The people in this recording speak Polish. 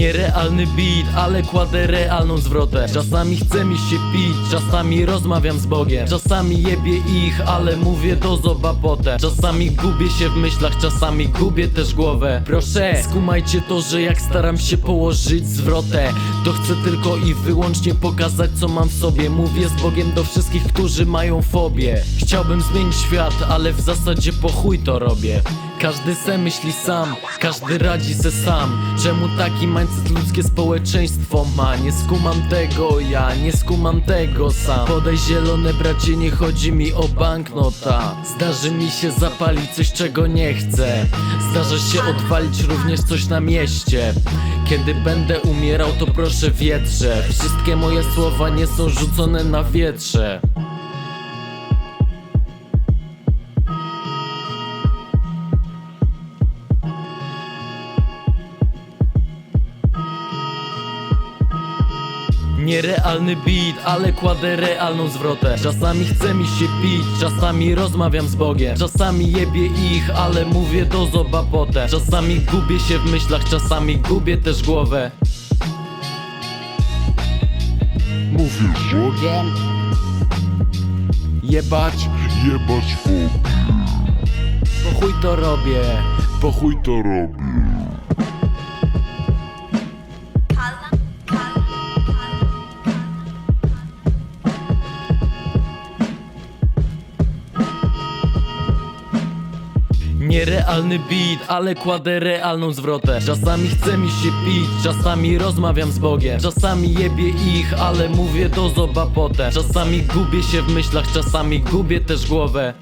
Nierealny beat, ale kładę realną zwrotę. Czasami chce mi się pić, czasami rozmawiam z Bogiem. Czasami jebie ich, ale mówię do zoba potem. Czasami gubię się w myślach, czasami gubię też głowę. Proszę, skumajcie to, że jak staram się położyć zwrotę To chcę tylko i wyłącznie pokazać co mam w sobie. Mówię z Bogiem do wszystkich, którzy mają fobię. Chciałbym zmienić świat, ale w zasadzie po chuj to robię. Każdy se myśli sam, każdy radzi se sam. Czemu taki mindset ludzkie społeczeństwo ma? Nie skumam tego ja, nie skumam tego sam. Podaj zielone bracie, nie chodzi mi o banknota. Zdarzy mi się zapalić coś czego nie chcę. Zdarza się odwalić również coś na mieście. Kiedy będę umierał to proszę wietrze. Wszystkie moje słowa nie są rzucone na wietrze Nierealny beat, ale kładę realną zwrotę. Czasami chce mi się pić, czasami rozmawiam z Bogiem. Czasami jebie ich, ale mówię do zoba potem. Czasami gubię się w myślach, czasami gubię też głowę. Mówię z Bogiem, Jebać, jebać fobię. po chuj to robię. Po chuj to robię. Nierealny beat, ale kładę realną zwrotę. Czasami chce mi się pić, czasami rozmawiam z Bogiem. Czasami jebie ich, ale mówię do zoba potem. Czasami gubię się w myślach, czasami gubię też głowę